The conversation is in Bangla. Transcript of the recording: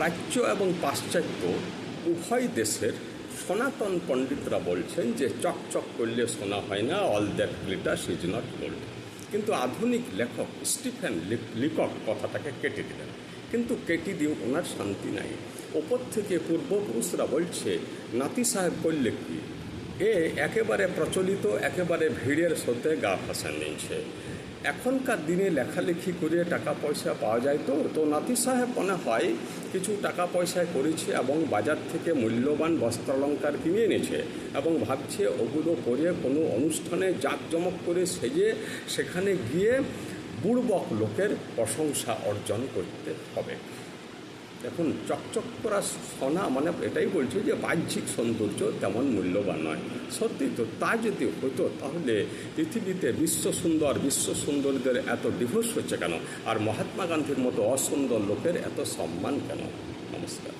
প্রাচ্য এবং পাশ্চাত্য উভয় দেশের সনাতন পণ্ডিতরা বলছেন যে চকচক করলে সোনা হয় না all that glitters is not gold কিন্তু আধুনিক লেখক স্টিফেন লিক- লিকক কথাটাকে কেটে দিলেন। কিন্তু কেটে দিয়ে ওনার শান্তি নাই। ওপর থেকে পূর্বপুরুষরা বলছে, নাতি সাহেব করলে কি? এ একেবারে প্রচলিত, একেবারে ভিড়ের সাথে গা ফাঁসা নিয়েছে। এখনকার দিনে লেখালেখি করে টাকা পয়সা পাওয়া যায় তো তো নাতি সাহেব মনে হয় কিছু টাকা পয়সায় করেছে এবং বাজার থেকে মূল্যবান বস্ত্রালঙ্কার কিনে এনেছে এবং ভাবছে ওগুলো পরে কোনো অনুষ্ঠানে জাঁকজমক করে সেজে সেখানে গিয়ে বুড়বক লোকের প্রশংসা অর্জন করতে হবে। এখন চকচক করা সোনা মানে এটাই বলছে যে বাহ্যিক সৌন্দর্য তেমন মূল্যবান নয়। সত্যি তো, তা যদি হতো তাহলে পৃথিবীতে বিশ্ব সুন্দর, বিশ্ব সুন্দরীদের এত ডিভোর্স হচ্ছে কেন? আর মহাত্মা গান্ধীর মতো অসুন্দর লোকের এত সম্মান কেন? নমস্কার।